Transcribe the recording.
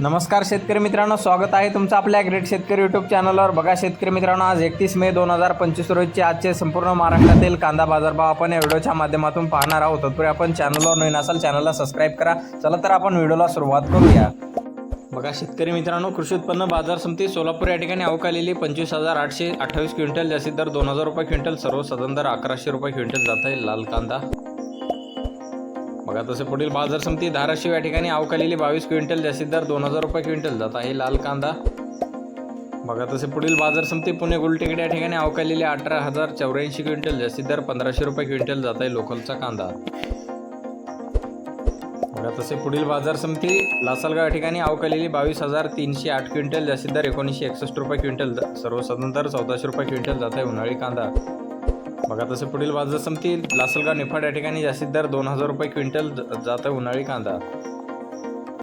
नमस्कार शेतकरी मित्रांनो स्वागत आहे तुमचं आपल्या ग्रेट शेतकरी यूट्यूब चॅनलवर बघा शेतकरी मित्रांनो आज एकतीस मे दोन हजार पंचवीस रोजचे आजचे संपूर्ण महाराष्ट्रातील कांदा बाजारभाव आपण या व्हिडिओच्या माध्यमातून पाहणार आहोत. तत्पूर्वी आपण चॅनलवर नवीन असाल चॅनलला सबस्क्राईब करा. चला तर आपण व्हिडिओला सुरुवात करूया. बघा शेतकरी मित्रांनो कृषी उत्पन्न बाजार समिती सोलापूर या ठिकाणी अवकालेली पंचवीस हजार आठशे अठ्ठावीस क्विंटल जास्तीत दर दोन हजार रुपये क्विंटल सर्वसाधारण दर अकराशे रुपये क्विंटल जात आहे लाल कांदा. बघा तसे पुढील बाजार समिती धाराशिव या ठिकाणी अवकालेली बावीस क्विंटल जास्तीत दर दोन हजार रुपये क्विंटल जात आहे. लाल कांदा. बघा तसे पुढील बाजार समिती पुणे गुलटेकडे या ठिकाणी अवकालेली अठरा हजार चौऱ्याऐंशी क्विंटल जास्तीत दर पंधराशे रुपये क्विंटल जात आहे लोकलचा कांदा. बघा तसे पुढील बाजार समिती लासलगाव या ठिकाणी अवकालेली बावीस हजार तीनशे आठ क्विंटल जास्तीत दर एकोणीसशे एकसष्ट रुपये क्विंटल सर्वसाधारण दर चौदाशे रुपये क्विंटल जात आहे उन्हाळी कांदा. बघा तसे पुढील बाजार संपतील. लासलगाव निफाड या ठिकाणी जास्तीत दर दोन हजार रुपये क्विंटल जातं उन्हाळी कांदा.